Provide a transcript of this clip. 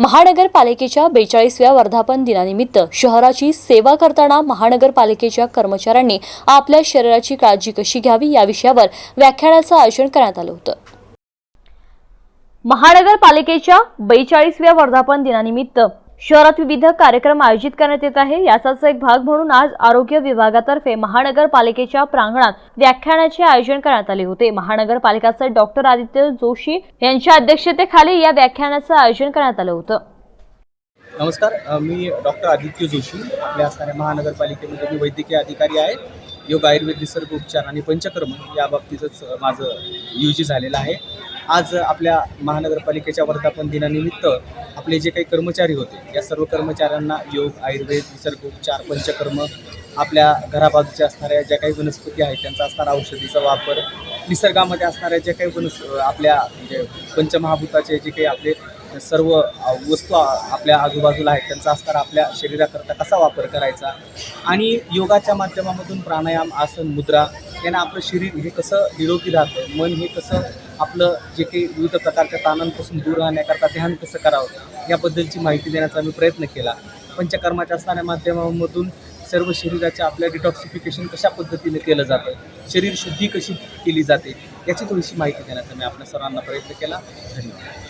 महानगरपालिकेच्या बेचाळीसव्या वर्धापन दिनानिमित्त शहराची सेवा करताना महानगरपालिकेच्या कर्मचाऱ्यांनी आपल्या शरीराची काळजी कशी घ्यावी या विषयावर व्याख्यानाचं आयोजन करण्यात आलं होतं. महानगरपालिकेच्या बेचाळीसव्या वर्धापन दिनानिमित्त शहरात विविध कार्यक्रम आयोजित करण्यात येत आहे. याचाच एक भाग म्हणून आज आरोग्य विभागातर्फे महानगरपालिकेच्या प्रांगणात व्याख्यानाचे आयोजन करण्यात आले होते. महानगरपालिकाचे डॉक्टर आदित्य जोशी यांच्या अध्यक्षतेखाली या व्याख्यानाचं आयोजन करण्यात आलं होतं. नमस्कार. मी डॉक्टर आदित्य जोशी. आपल्या असणाऱ्या महानगरपालिकेमध्ये मी वैद्यकीय अधिकारी आहे. योग आयुर्वेद निसर्ग उपचार आणि पंचकर्म या बाबतीतच माझं यू जी झालेलं आहे. आज आपल्या महानगरपालिकेच्या वर्धापन दिनानिमित्त आपले जे काही कर्मचारी होते या सर्व कर्मचाऱ्यांना योग आयुर्वेद निसर्ग उपचार पंचकर्म आपल्या घराबाजूच्या असणाऱ्या ज्या काही वनस्पती आहेत त्यांचा असणारा औषधीचा वापर निसर्गामध्ये असणाऱ्या ज्या काही वनस आपल्या म्हणजे पंचमहाभूताचे जे काही आपले सर्व वस्तू आपल्या आजूबाजूला आहेत. त्यांचा असणारा आपल्या शरीराकरता कसा वापर करायचा? आणि योगाच्या माध्यमामधून प्राणायाम आसन मुद्रा यानं आपलं शरीर हे कसं निरोगी राहतं? मन हे कसं आपलं जे काही विविध प्रकारच्या ताणांपासून दूर राहण्याकरता ध्यान कसं करावं? याबद्दलची माहिती देण्याचा मी प्रयत्न केला. पंचकर्माच्या असणाऱ्या माध्यमामधून सर्व शरीराच्या आपल्या डिटॉक्सिफिकेशन कशा पद्धतीने केलं जातं? शरीर शुद्धी कशी केली जाते? याची थोडीशी माहिती देण्याचा मी आपल्या सर्वांना प्रयत्न केला. धन्यवाद.